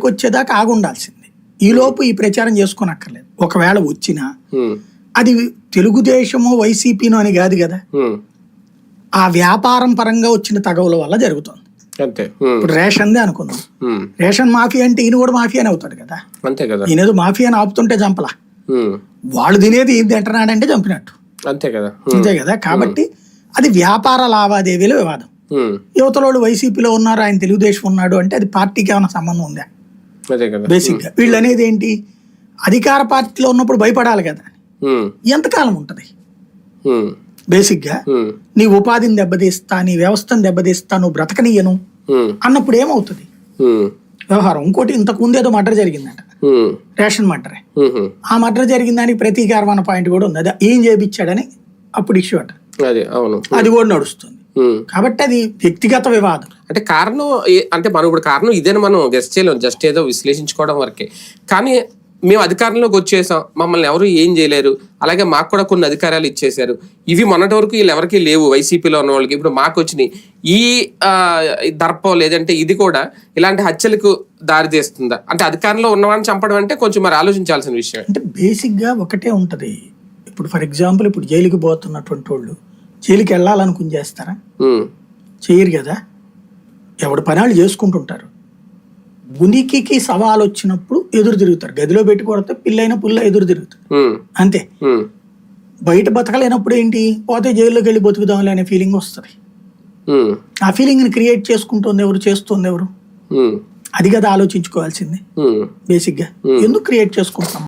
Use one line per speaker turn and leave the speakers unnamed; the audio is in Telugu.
బయటకు వచ్చేదాకా ఆగి ఉండాల్సింది ఈ లోపు ఈ ప్రచారం చేసుకోనక్కర్లేదు. ఒకవేళ వచ్చినా అది తెలుగుదేశమో వైసీపీనో అని కాదు కదా. ఆ వ్యాపారం పరంగా వచ్చిన తగవుల వల్ల జరుగుతుంది.
అంతే.
ఇప్పుడు రేషన్దే అనుకుందాం. రేషన్ మాఫియా అంటే ఈయన కూడా మాఫియానే అవుతాడు కదా.
అంతే కదా.
ఈయనేదో మాఫియాని ఆపుతుంటే చంపలా. వాళ్ళు తినేది ఈయన తింటున్నాడంటే చంపినట్టు.
అంతే కదా.
అంతే కదా. కాబట్టి అది వ్యాపార లావాదేవీల వివాదం. యువతలోడు వైసీపీలో ఉన్నారు ఆయన తెలుగుదేశం ఉన్నాడు అంటే అది పార్టీకి ఏమైనా సంబంధం ఉందా? బేసిక్గా. వీళ్ళు అనేది ఏంటి? అధికార పార్టీలో ఉన్నప్పుడు భయపడాలి కదా. ఎంతకాలం ఉంటది?
బేసిక్గా.
నీ ఉపాధిని దెబ్బతీస్తా నీ వ్యవస్థను దెబ్బతీస్తా నువ్వు బ్రతకనీయను అన్నప్పుడు ఏమవుతుంది? వ్యవహారం. ఇంకోటి ఇంతకు ముందు ఏదో మర్డర్ జరిగిందట. రేషన్ మర్డరే. ఆ మర్డర్ జరిగిన దానికి ప్రతీకారం అన్న పాయింట్ కూడా ఉంది. అది ఏం చేయించాడని అప్పుడు ఇష్యూ అట.
అదే
కూడా నడుస్తుంది. కాబట్టి అది వ్యక్తిగత వివాదం.
అంటే కారణం అంటే మనం ఇప్పుడు కారణం ఇదేని మనం గెస్ట్ చేయలేం జస్ట్ ఏదో విశ్లేషించుకోవడం వరకే. కానీ మేము అధికారంలోకి వచ్చేసాం మమ్మల్ని ఎవరు ఏం చేయలేరు అలాగే మాకు కూడా కొన్ని అధికారాలు ఇచ్చేశారు. ఇవి మొన్నటి వరకు వీళ్ళు ఎవరికి లేవు వైసీపీలో ఉన్న వాళ్ళకి. ఇప్పుడు మాకు వచ్చినాయి. ఈ దర్పం లేదంటే ఇది కూడా ఇలాంటి హత్యలకు దారి తీస్తుందా? అంటే అధికారంలో ఉన్నవాడిని చంపడం అంటే కొంచెం మరి ఆలోచించాల్సిన విషయం.
అంటే బేసిక్గా ఒకటే ఉంటది. ఇప్పుడు ఫర్ ఎగ్జాంపుల్ ఇప్పుడు జైలుకి పోతున్నటువంటి వాళ్ళు జైలుకి వెళ్ళాలనుకుని చేస్తారా చేయరు కదా. ఎవడు పనాలు చేసుకుంటుంటారు. ఉనికికి సవాల్ వచ్చినప్పుడు ఎదురు తిరుగుతారు. గదిలో పెట్టి కొడితే పిల్లైన పుల్ల ఎదురు తిరుగుతారు అంతే. బయట బతకలేనప్పుడు ఏంటి? పోతే జైల్లోకి వెళ్ళి బతుకుదాంలే అనే ఫీలింగ్ వస్తుంది. ఆ ఫీలింగ్ని క్రియేట్ చేసుకుంటుంది ఎవరు చేస్తుంది ఎవరు? అది కదా ఆలోచించుకోవాల్సింది. బేసిక్గా. ఎందుకు క్రియేట్ చేసుకుంటాం?